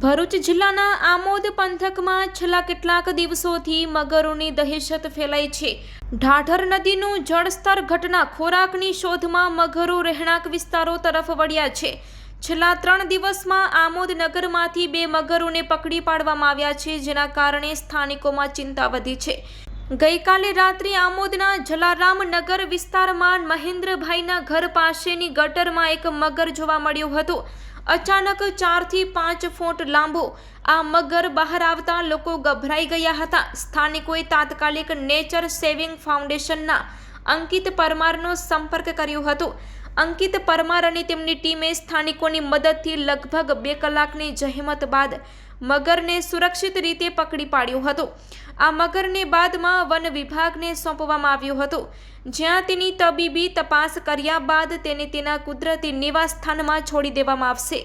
ભરૂચ જિલ્લાના આમોદ પંથકમાં છેલ્લા કેટલાક દિવસોથી મગરોની દહેશત ફેલાઈ છે. ઢાઢર નદીનું જળસ્તર ઘટના ખોરાકની શોધમાં મગરો રહેણાંક વિસ્તારો તરફ વળ્યા છે. છેલ્લા ત્રણ દિવસમાં આમોદ નગરમાંથી બે મગરોને પકડી પાડવામાં આવ્યા છે, જેના કારણે સ્થાનિકોમાં ચિંતા વધી છે. ગઈકાલે રાત્રે આમોદના જલારામ નગર વિસ્તારમાં મહેન્દ્રભાઈના ઘર પાસેની ગટરમાં એક મગર જોવા મળ્યું હતું. અચાનક ચારથી પાંચ ફૂટ લાંબો આ મગર બહાર આવતા લોકો ગભરાઈ ગયા હતા. સ્થાનિકોએ તાત્કાલિક નેચર સેવિંગ ફાઉન્ડેશનના અંકિત પરમારનો સંપર્ક કર્યો હતો. અંકિત પરમાર અને તેમની ટીમે સ્થાનિકોની મદદથી લગભગ બે કલાકની જહેમત બાદ મગરને સુરક્ષિત રીતે પકડી પાડ્યો હતો. આ મગરને બાદમાં વન વિભાગને સોંપવામાં આવ્યો હતો. જ્યાં તેની તબીબી તપાસ કર્યા બાદ તેને તેના કુદરતી નિવાસસ્થાનમાં છોડી દેવામાં આવશે.